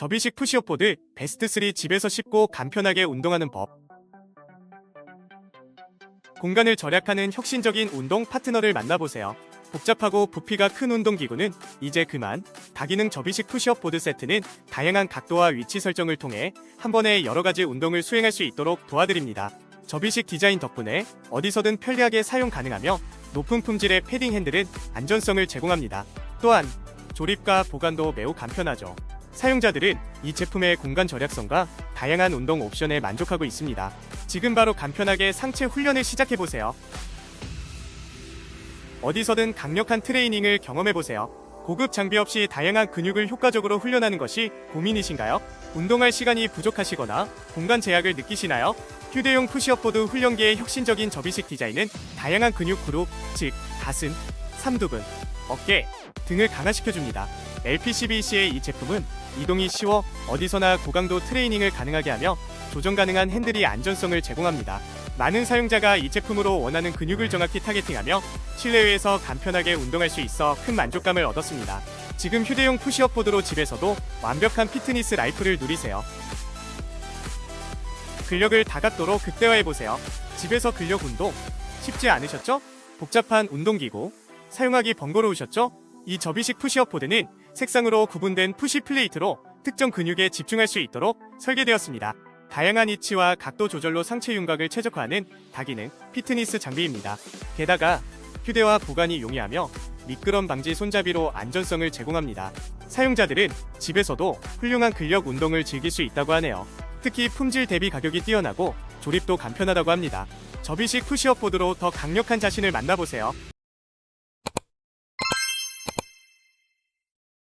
접이식 푸시업 보드 베스트 3 집에서 쉽고 간편하게 운동하는 법. 공간을 절약하는 혁신적인 운동 파트너를 만나보세요. 복잡하고 부피가 큰 운동기구는 이제 그만. 다기능 접이식 푸시업 보드 세트는 다양한 각도와 위치 설정을 통해 한 번에 여러 가지 운동을 수행할 수 있도록 도와드립니다. 접이식 디자인 덕분에 어디서든 편리하게 사용 가능하며 높은 품질의 패딩 핸들은 안전성을 제공합니다. 또한 조립과 보관도 매우 간편하죠. 사용자들은 이 제품의 공간 절약성과 다양한 운동 옵션에 만족하고 있습니다. 지금 바로 간편하게 상체 훈련을 시작해보세요. 어디서든 강력한 트레이닝을 경험해보세요. 고급 장비 없이 다양한 근육을 효과적으로 훈련하는 것이 고민이신가요? 운동할 시간이 부족하시거나 공간 제약을 느끼시나요? 휴대용 푸시업 보드 훈련기의 혁신적인 접이식 디자인은 다양한 근육 그룹, 즉 가슴, 삼두근, 어깨 등을 강화시켜줍니다. LPCBC의 이 제품은 이동이 쉬워 어디서나 고강도 트레이닝을 가능하게 하며 조정 가능한 핸들이 안전성을 제공합니다. 많은 사용자가 이 제품으로 원하는 근육을 정확히 타겟팅하며 실내외에서 간편하게 운동할 수 있어 큰 만족감을 얻었습니다. 지금 휴대용 푸시업 보드로 집에서도 완벽한 피트니스 라이프를 누리세요. 근력을 다각도로 극대화해보세요. 집에서 근력 운동 쉽지 않으셨죠? 복잡한 운동기구 사용하기 번거로우셨죠? 이 접이식 푸시업 보드는 색상으로 구분된 푸시 플레이트로 특정 근육에 집중할 수 있도록 설계되었습니다. 다양한 위치와 각도 조절로 상체 윤곽을 최적화하는 다기능 피트니스 장비입니다. 게다가 휴대와 보관이 용이하며 미끄럼 방지 손잡이로 안전성을 제공합니다. 사용자들은 집에서도 훌륭한 근력 운동을 즐길 수 있다고 하네요. 특히 품질 대비 가격이 뛰어나고 조립도 간편하다고 합니다. 접이식 푸시업 보드로 더 강력한 자신을 만나보세요.